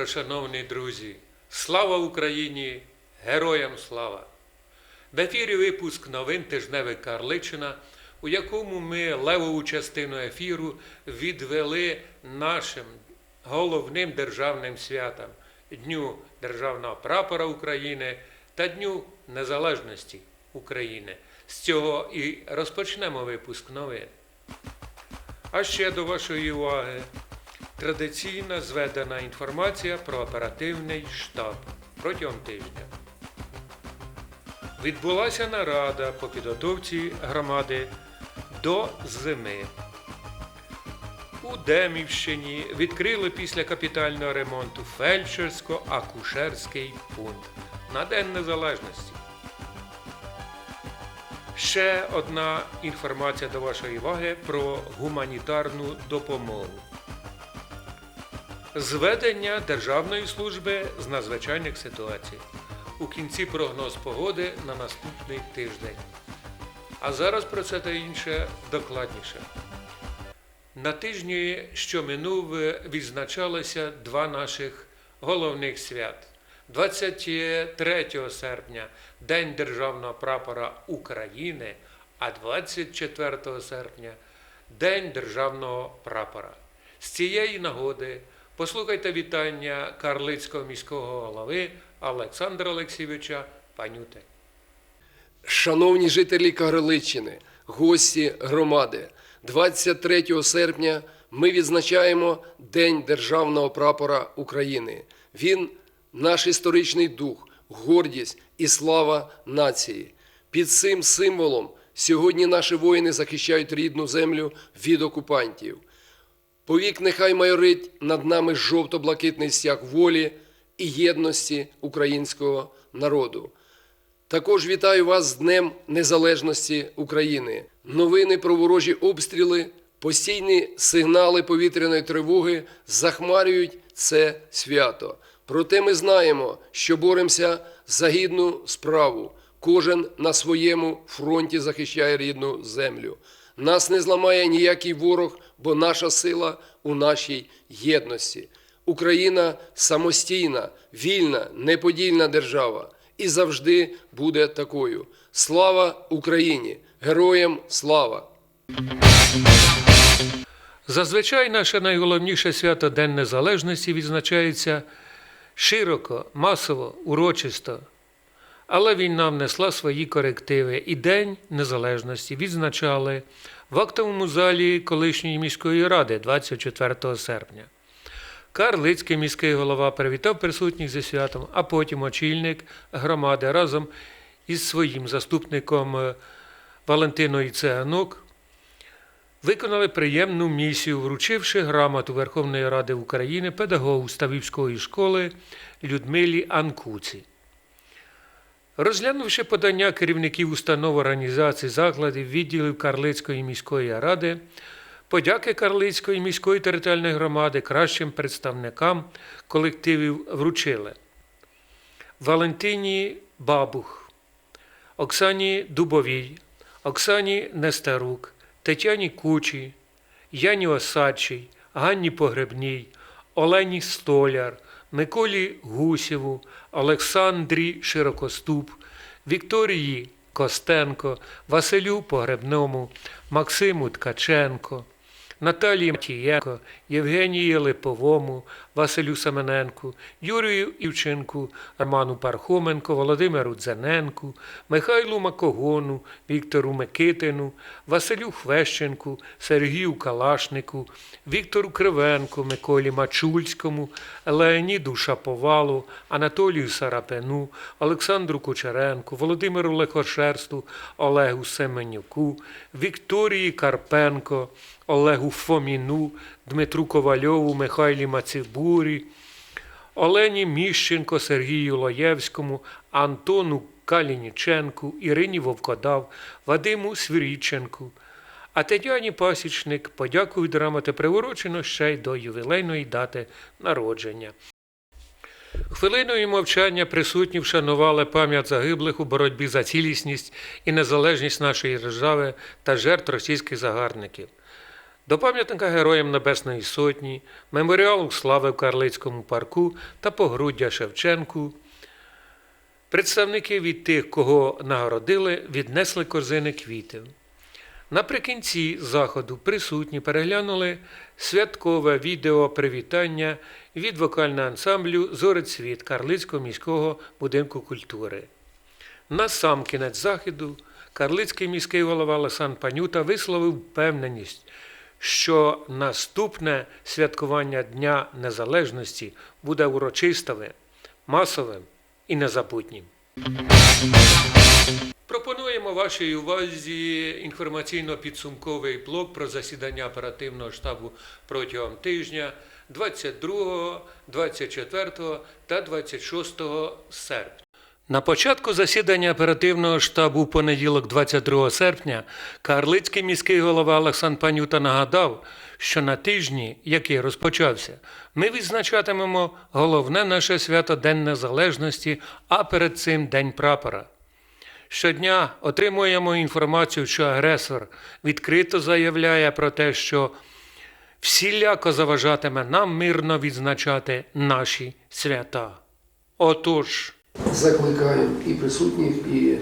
Вечора, шановні друзі! Слава Україні! Героям слава! В ефірі випуск новин тижневик Карличина, у якому ми левову частину ефіру відвели нашим головним державним святам Дню Державного прапора України та Дню Незалежності України. З цього і розпочнемо випуск новин. А ще до вашої уваги традиційна зведена інформація про оперативний штаб протягом тижня. Відбулася нарада по підготовці громади до зими. У Демівщині відкрили після капітального ремонту фельдшерсько-акушерський пункт на День Незалежності. Ще одна інформація до вашої уваги про гуманітарну допомогу. Зведення Державної служби з надзвичайних ситуацій. У кінці прогноз погоди на наступний тиждень. А зараз про це та інше докладніше. На тижні, що минув, відзначалося два наших головних свят. 23 серпня День Державного прапора України, а 24 серпня День Державного прапора. З цієї нагоди послухайте вітання Карлицького міського голови Олександра Олексійовича Панюте. Шановні жителі Кагарличини, гості громади, 23 серпня ми відзначаємо День Державного прапора України. Він наш історичний дух, гордість і слава нації. Під цим символом сьогодні наші воїни захищають рідну землю від окупантів. Повік нехай майорить над нами жовто-блакитний стяг волі і єдності українського народу. Також вітаю вас з Днем Незалежності України. Новини про ворожі обстріли, постійні сигнали повітряної тривоги захмарюють це свято. Проте ми знаємо, що боремося за гідну справу. Кожен на своєму фронті захищає рідну землю. Нас не зламає ніякий ворог, бо наша сила у нашій єдності. Україна самостійна, вільна, неподільна держава і завжди буде такою. Слава Україні! Героям слава! Зазвичай наше найголовніше свято День Незалежності відзначається широко, масово, урочисто. Але війна внесла свої корективи, і День Незалежності відзначали в актовому залі колишньої міської ради 24 серпня. Карлицький міський голова привітав присутніх зі святом, а потім очільник громади разом із своїм заступником е, Валентиною Цеганок виконали приємну місію, вручивши грамоту Верховної Ради України педагогу Ставівської школи Людмилі Анкуці. Розглянувши подання керівників установ організацій, закладів, відділів Карлицької міської ради, подяки Карлицької міської територіальної громади кращим представникам колективів вручили. Валентині Бабух, Оксані Дубовій, Оксані Нестерук, Тетяні Кучі, Яні Осадчій, Ганні Погребній, Олені Столяр, Миколі Гусєву, Олександрі Широкоступ, Вікторії Костенко, Василю Погребному, Максиму Ткаченко, Наталії Матієнко, Євгенії Липовому, Василю Семененку, Юрію Івченку, Роману Пархоменко, Володимиру Дзененку, Михайлу Макогону, Віктору Микитину, Василю Хвещенку, Сергію Калашнику, Віктору Кривенку, Миколі Мачульському, Леоніду Шаповалу, Анатолію Сарапену, Олександру Кучеренку, Володимиру Лехошерсту, Олегу Семенюку, Вікторії Карпенко, Олегу Фоміну, Дмитру Ковальову, Михайлі Мацибурі, Олені Міщенко, Сергію Лоєвському, Антону Калініченку, Ірині Вовкодав, Вадиму Свіріченку. А Тетяні Пасічник подякують грамоти приурочено ще й до ювілейної дати народження. Хвилиною мовчання присутні вшанували пам'ять загиблих у боротьбі за цілісність і незалежність нашої держави та жертв російських загарбників. До пам'ятника Героям Небесної Сотні, меморіалу слави в Карлицькому парку та погруддя Шевченку. Представники від тих, кого нагородили, віднесли корзини квітів. Наприкінці заходу присутні переглянули святкове відео привітання від вокального ансамблю Зорець світ Карлицького міського будинку культури. На сам кінець заходу Карлицький міський голова Лесан Панюта висловив впевненість, що наступне святкування Дня Незалежності буде урочистовим, масовим і незабутнім. Пропонуємо вашій увазі інформаційно-підсумковий блок про засідання оперативного штабу протягом тижня 22, 24 та 26 серпня. На початку засідання оперативного штабу в понеділок, 22 серпня, Карлицький міський голова Олександр Панюта нагадав, що на тижні, який розпочався, ми відзначатимемо головне наше свято День Незалежності, а перед цим День прапора. Щодня отримуємо інформацію, що агресор відкрито заявляє про те, що всіляко заважатиме нам мирно відзначати наші свята. Отож, Закликаємо і присутніх, і е,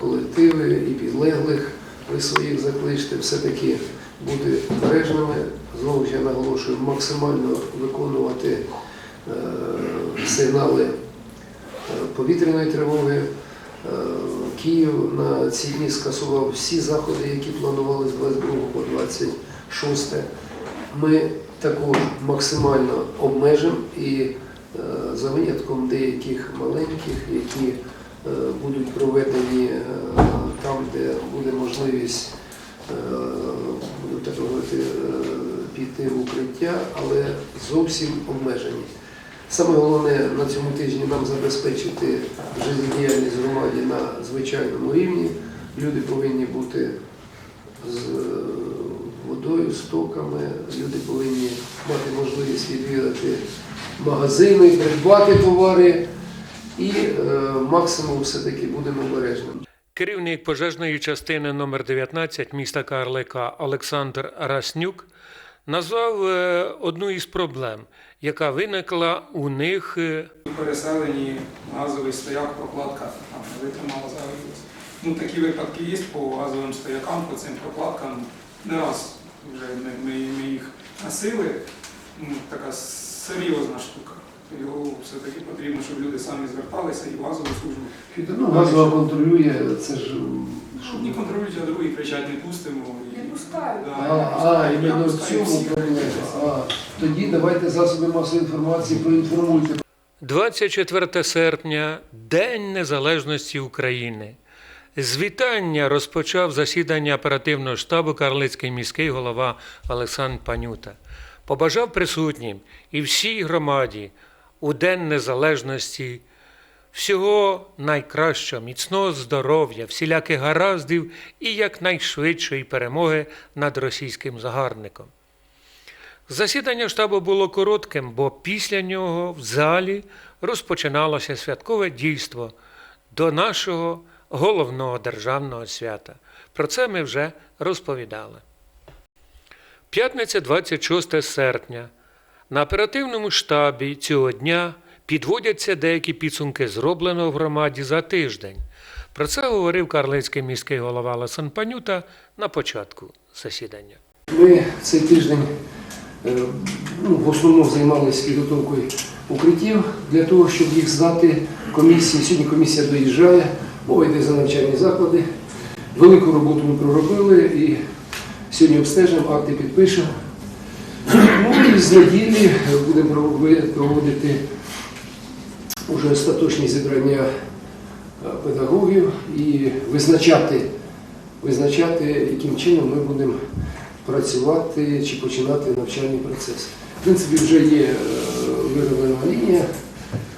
колективи, і підлеглих. Ви своїх закличте все-таки бути обережними. Знову ж я наголошую, максимально виконувати е, сигнали е, повітряної тривоги. Київ на ці дні скасував всі заходи, які планували з 22 по 26. Ми також максимально обмежимо і за винятком деяких маленьких, які е, будуть проведені е, там, де буде можливість е, так говорити, е, піти в укриття, але зовсім обмежені. Саме головне на цьому тижні нам забезпечити життєдіяльність громаді на звичайному рівні. Люди повинні бути з е, водою, стоками, люди повинні мати можливість відвідати магазини, придбати товари і е, максимум все-таки будемо обережними. керівник пожежної частини номер 19 міста Карлика Олександр Раснюк назвав е, одну із проблем, яка виникла у них е, переселені газовий стояк, прокладка там не витримала загорілась. Ну такі випадки є по газовим стоякам, по цим прокладкам. Не раз вже ми, ми, ми їх носили. Ну, така серйозна штука. Його все-таки потрібно, щоб люди самі зверталися і газову службу. Ну, газова контролює, це ж Одні контролюють, а другі кричать, не пустимо. І... Не пускають. Да, А, а, я іменно в пускаю цьому всіх. проблема. А, тоді давайте засоби масової інформації проінформуйте 24 серпня День Незалежності України. З вітання розпочав засідання оперативного штабу Карлицький міський голова Олександр Панюта. Побажав присутнім і всій громаді у День Незалежності всього найкращого, міцного здоров'я, всіляких гараздів і якнайшвидшої перемоги над російським загарбником. Засідання штабу було коротким, бо після нього в залі розпочиналося святкове дійство до нашого головного державного свята. Про це ми вже розповідали. П'ятниця 26 серпня. На оперативному штабі цього дня підводяться деякі підсумки зробленого в громаді за тиждень. Про це говорив Карлицький міський голова Ласан Панюта на початку засідання. Ми цей тиждень е, ну, в основному займалися підготовкою укриттів для того, щоб їх здати комісії. Сьогодні комісія доїжджає, мова йде за навчальні заклади. Велику роботу ми проробили і сьогодні обстежимо, акти підпишемо. Ну і з неділі будемо проводити уже остаточні зібрання е, педагогів і визначати, визначати, яким чином ми будемо працювати чи починати навчальний процес. В принципі, вже є е, вироблена лінія.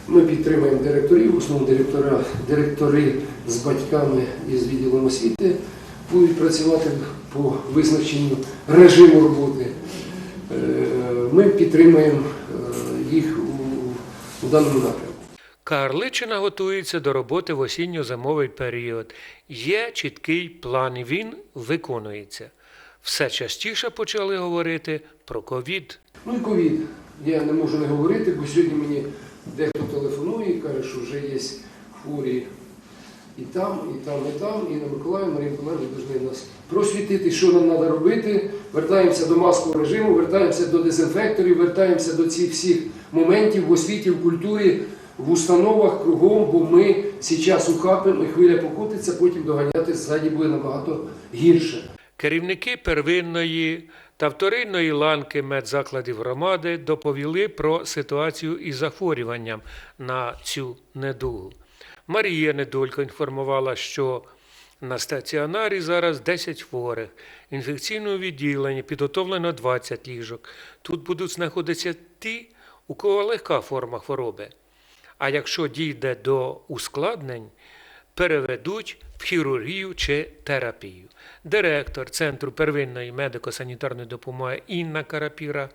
Ми підтримуємо директорів, директора, директори з батьками і з відділом освіти будуть працювати по визначенню режиму роботи. Е, Ми підтримуємо е, їх у, у даному напрямку. Карличина готується до роботи в осінньо-зимовий період. Є чіткий план, він виконується. все частіше почали говорити про ковід. Ну і ковід. Я не можу не говорити, бо сьогодні мені дехто телефонує і каже, що вже є хворі і там, і там, і там, і на Миколаїв, Марія Миколаївна повинні нас просвітити, що нам треба робити. Вертаємося до маскового режиму, вертаємося до дезінфекторів, вертаємося до цих всіх моментів в освіті, в культурі, в установах кругом, бо ми зараз ухапимо, і хвиля покотиться, потім доганяти ззаді буде набагато гірше. Керівники первинної та вторинної ланки медзакладів громади доповіли про ситуацію із захворюванням на цю недугу. Марія Недолько інформувала, що на стаціонарі зараз 10 хворих, інфекційному відділенні підготовлено 20 ліжок. Тут будуть знаходитися ті, у кого легка форма хвороби. А якщо дійде до ускладнень, переведуть в хірургію чи терапію. Директор Центру первинної медико-санітарної допомоги Інна Карапіра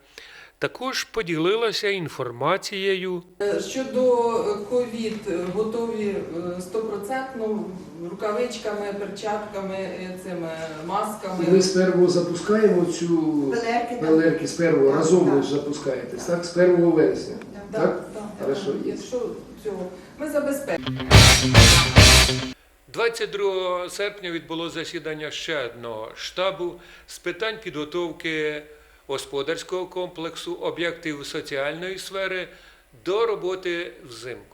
також поділилася інформацією Е, Щодо е, ковід, е, готові стопроцентно рукавичками, перчатками, цими масками. Ми з первого запускаємо цю ПЛРки, так. ПЛРки з первого Так, разом ви так. ж запускаєтесь, так? З 1 вересня. Так, Так? так, Хорошо, так. є. Якщо цього ми забезпечимо. 22 серпня відбулося засідання ще одного штабу з питань підготовки господарського комплексу, об'єктів соціальної сфери до роботи взимку.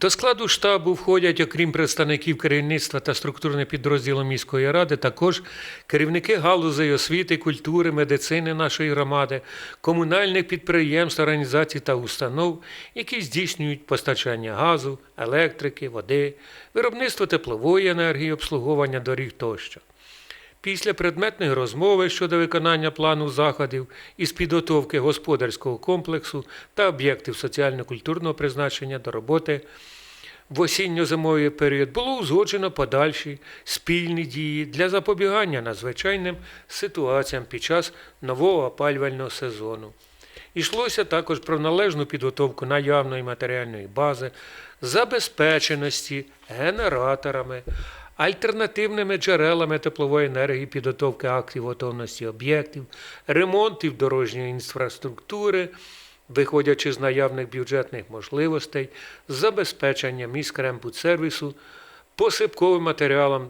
До складу штабу входять, окрім представників керівництва та структурних підрозділів міської ради, також керівники галузей освіти, культури, медицини нашої громади, комунальних підприємств, організацій та установ, які здійснюють постачання газу, електрики, води, виробництво теплової енергії, обслуговування доріг тощо. Після предметної розмови щодо виконання плану заходів із підготовки господарського комплексу та об'єктів соціально-культурного призначення до роботи в осінньо-зимовий період було узгоджено подальші спільні дії для запобігання надзвичайним ситуаціям під час нового опалювального сезону. Йшлося також про належну підготовку наявної матеріальної бази, забезпеченості генераторами, альтернативними джерелами теплової енергії, підготовки актів готовності об'єктів, ремонтів дорожньої інфраструктури, виходячи з наявних бюджетних можливостей, забезпечення міськрембудсервісу посипковим матеріалом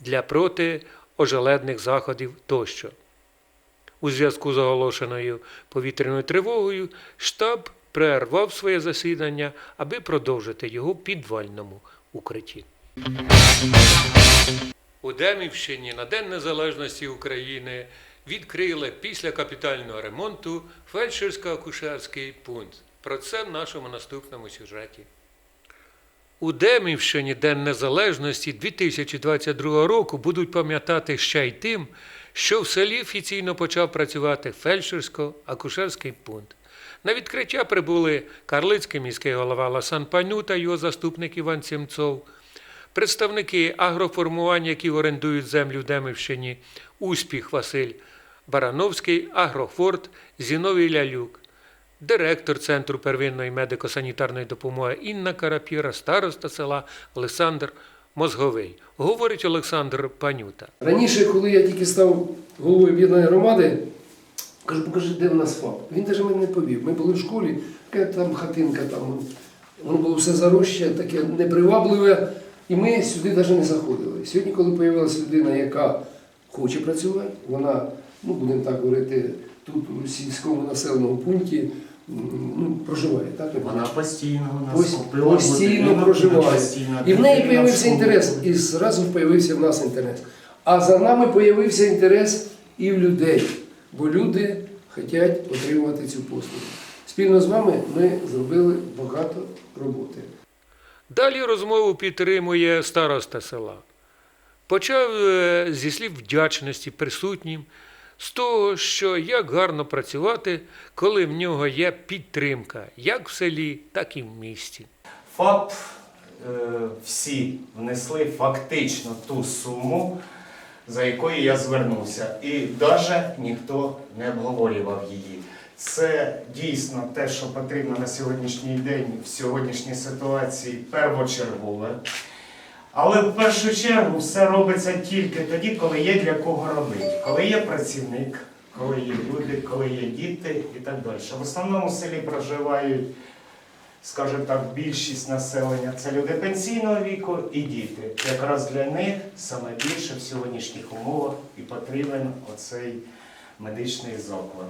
для протиожеледних заходів тощо. У зв'язку з оголошеною повітряною тривогою штаб перервав своє засідання, аби продовжити його підвальному укритті. У Демівщині на День Незалежності України відкрили після капітального ремонту фельдшерсько-акушерський пункт. Про це в нашому наступному сюжеті. У Демівщині День Незалежності 2022 року будуть пам'ятати ще й тим, що в селі офіційно почав працювати фельдшерсько-акушерський пункт. На відкриття прибули Карлицький міський голова Ласан Паню та його заступник Іван Сімцов, представники агроформувань, які орендують землю в Демівщині, Успіх Василь Барановський, Агрофорт, Зіновій Лялюк, директор Центру первинної медико-санітарної допомоги Інна Карапіра, староста села Олександр Мозговий. Говорить Олександр Панюта. Раніше, коли я тільки став головою об'єднаної громади, кажу, покажи, де в нас ФАП. Він навіть мене не повів. Ми були в школі, така там хатинка, там, воно було все зароща, таке непривабливе. І ми сюди навіть не заходили. Сьогодні, коли з'явилася людина, яка хоче працювати, вона, ну будемо так говорити, тут у сільському населеному пункті ну, проживає. Так? Вона постійно у нас Пос- купила постійно проживає. постійно І в неї з'явився інтерес, і зразу з'явився в нас інтерес. А за нами з'явився інтерес і в людей, бо люди хочуть отримувати цю послугу. Спільно з вами ми зробили багато роботи. Далі розмову підтримує староста села. Почав е, зі слів вдячності присутнім з того, що як гарно працювати, коли в нього є підтримка, як в селі, так і в місті. ФАП е, всі внесли фактично ту суму, за якою я звернувся. І навіть ніхто не обговорював її. Це дійсно те, що потрібно на сьогоднішній день в сьогоднішній ситуації первочергове. Але в першу чергу все робиться тільки тоді, коли є для кого робити. Коли є працівник, коли є люди, коли є діти і так далі. В основному в селі проживають, скажімо так, більшість населення це люди пенсійного віку і діти. Якраз для них саме більше в сьогоднішніх умовах і потрібен оцей медичний заклад.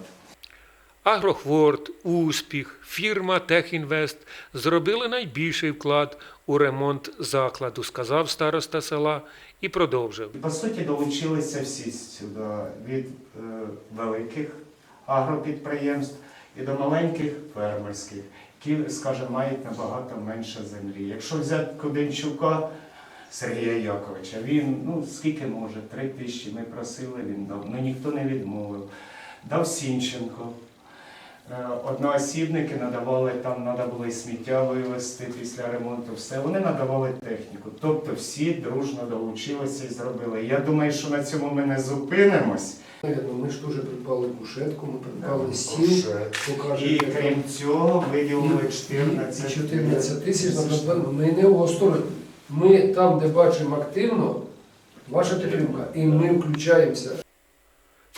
Агрохворд, Успіх, фірма Техінвест зробили найбільший вклад у ремонт закладу, сказав староста села і продовжив. По суті, долучилися всі сюди від е, великих агропідприємств і до маленьких фермерських, які, скажімо, мають набагато менше землі. Якщо взяти Куденчука Сергія Яковича, він ну скільки може, три тисячі ми просили, він дав, ну ніхто не відмовив. Дав Сінченко. Е, Одноосібники надавали, там треба було і сміття вивезти після ремонту, все. Вони надавали техніку. Тобто всі дружно долучилися і зробили. Я думаю, що на цьому ми не зупинимось. Наверно, ми ж теж придбали кушетку, ми придбали стіл, І крім цього, виділили І 14 14 тисяч. Ми не осторонь. Ми там, де бачимо активно, ваша підтримка, і ми включаємося.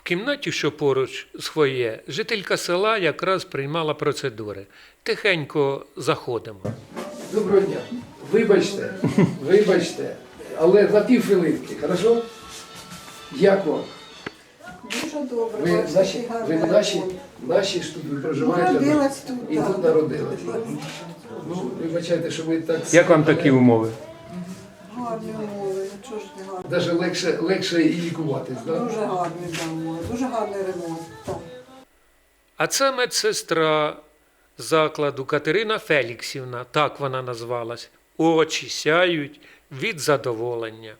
В кімнаті, що поруч з фоє, жителька села якраз приймала процедури. Тихенько заходимо. Доброго дня. Вибачте, вибачте, але на півхвилинки, хорошо? Як вам? Дуже добре. Ви наші, ви наші, наші ж тут ви проживаєте. Народилась тут, І так. тут народилась. Ну, вибачайте, що ми так... Як вам такі умови? Гарні умови, чого ж не гарні. Навіть легше, легше і лікуватись, да? Дуже гарні да, дуже гарний ремонт. Так. А це медсестра закладу Катерина Феліксівна, так вона назвалась. Очі сяють від задоволення.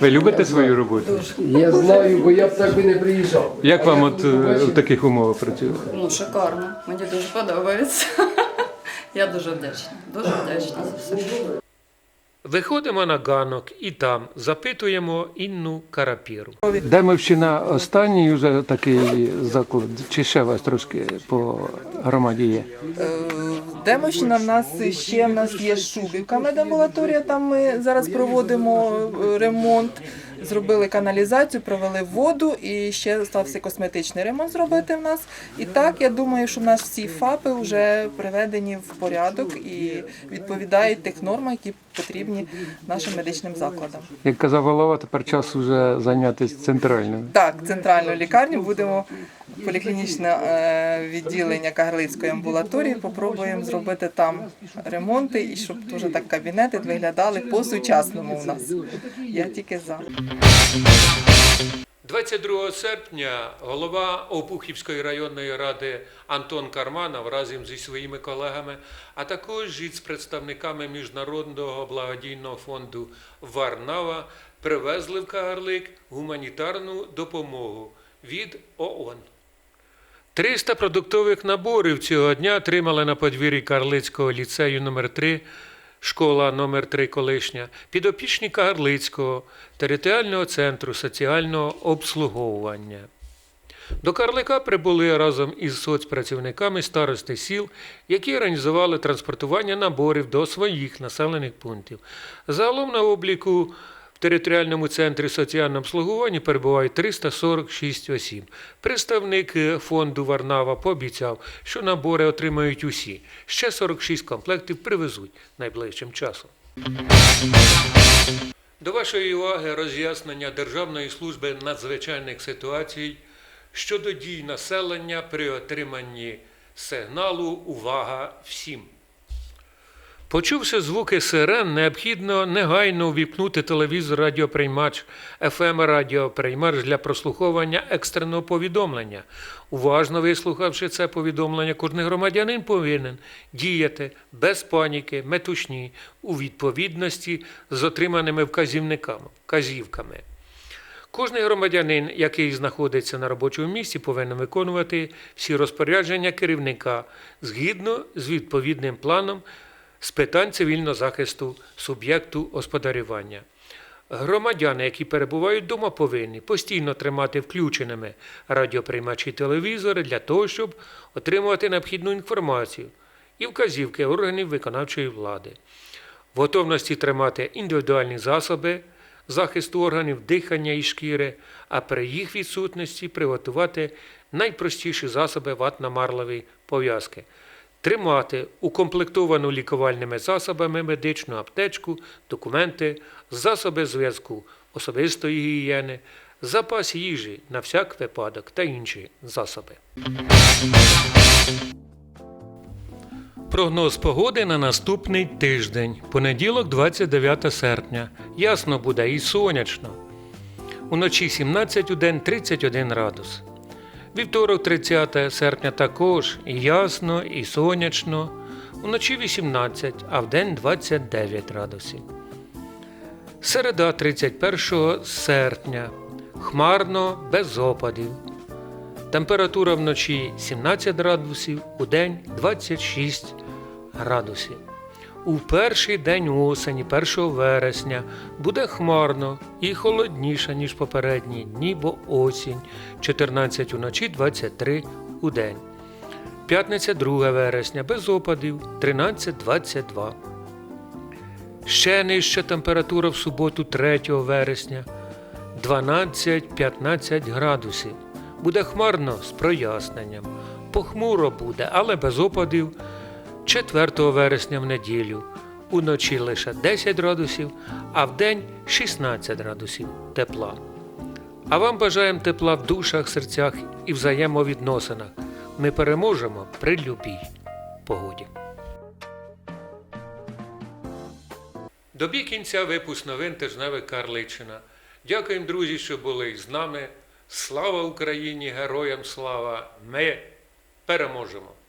Ви любите свою роботу? Я знаю, бо я б так би не приїжджав. Як А вам от е, в таких умовах працювати? Ну, шикарно. Мені дуже подобається. Я дуже вдячна. Дуже вдячна за все. Виходимо на ганок і там запитуємо Інну Карапіру. Демовщина останній вже такий заклад, чи ще вас трошки по громаді є? Демовщина Демощина в нас ще в нас є Шубівка медамбулаторія. Там ми зараз проводимо е, ремонт. Зробили каналізацію, провели воду і ще стався косметичний ремонт зробити в нас. І так я думаю, що в нас всі ФАПи вже приведені в порядок і відповідають тих нормам, які потрібні нашим медичним закладам. Як казав голова, тепер час вже зайнятися центральним. Так, центральну лікарню будемо поліклінічне е, відділення Кагарлицької амбулаторії. Попробуємо зробити там ремонти і щоб теж так кабінети виглядали по-сучасному у нас. Я тільки за. 22 серпня голова Опухівської районної ради Антон Карманов разом зі своїми колегами, а також із представниками Міжнародного благодійного фонду Варнава привезли в Кагарлик гуманітарну допомогу від ООН. 300 продуктових наборів цього дня отримали на подвір'ї Карлицького ліцею номер 3 школа номер 3 колишня, підопічні Карлицького територіального центру соціального обслуговування. До Карлика прибули разом із соцпрацівниками старости сіл, які організували транспортування наборів до своїх населених пунктів. Загалом на обліку територіальному центрі соціального обслуговування перебувають 346 осіб. Представник е, фонду Варнава пообіцяв, що набори отримають усі. Ще 46 комплектів привезуть найближчим часом. До вашої уваги роз'яснення Державної служби надзвичайних ситуацій щодо дій населення при отриманні сигналу Увага всім. Почувши звуки сирен, необхідно негайно увіпнути телевізор радіоприймач, fm радіоприймач для прослуховування екстреного повідомлення. Уважно вислухавши це повідомлення, кожен громадянин повинен діяти без паніки, метушні у відповідності з отриманими вказівниками, вказівками. Кожний громадянин, який знаходиться на робочому місці, повинен виконувати всі розпорядження керівника згідно з відповідним планом з питань цивільного захисту суб'єкту господарювання. Громадяни, які перебувають вдома, повинні постійно тримати включеними радіоприймачі телевізори для того, щоб отримувати необхідну інформацію і вказівки органів виконавчої влади. в готовності тримати індивідуальні засоби захисту органів дихання і шкіри, а при їх відсутності приготувати найпростіші засоби ватно-марлової пов'язки. Тримати укомплектовану лікувальними засобами медичну аптечку, документи, засоби зв'язку, особистої гігієни, запас їжі на всяк випадок та інші засоби. Прогноз погоди на наступний тиждень, понеділок, 29 серпня. Ясно буде і сонячно. Уночі 17 у день 31 градус. Вівторок, 30 серпня також і ясно, і сонячно. Уночі 18, а вдень 29 градусів. Середа 31 серпня. Хмарно без опадів. Температура вночі 17 градусів, у день 26 градусів. У перший день осені, 1 вересня, буде хмарно і холодніше, ніж попередні дні, бо осінь 14 уночі, 23 у день. П'ятниця 2 вересня без опадів 13-22. Ще нижча температура в суботу 3 вересня 12-15 градусів. Буде хмарно з проясненням. Похмуро буде, але без опадів 4 вересня в неділю. Уночі лише 10 градусів, а вдень 16 градусів тепла. А вам бажаємо тепла в душах, серцях і взаємовідносинах. Ми переможемо при любій погоді. Добі кінця випуск новин тижневик Карличина. Дякуємо, друзі, що були з нами. Слава Україні! Героям слава! Ми переможемо!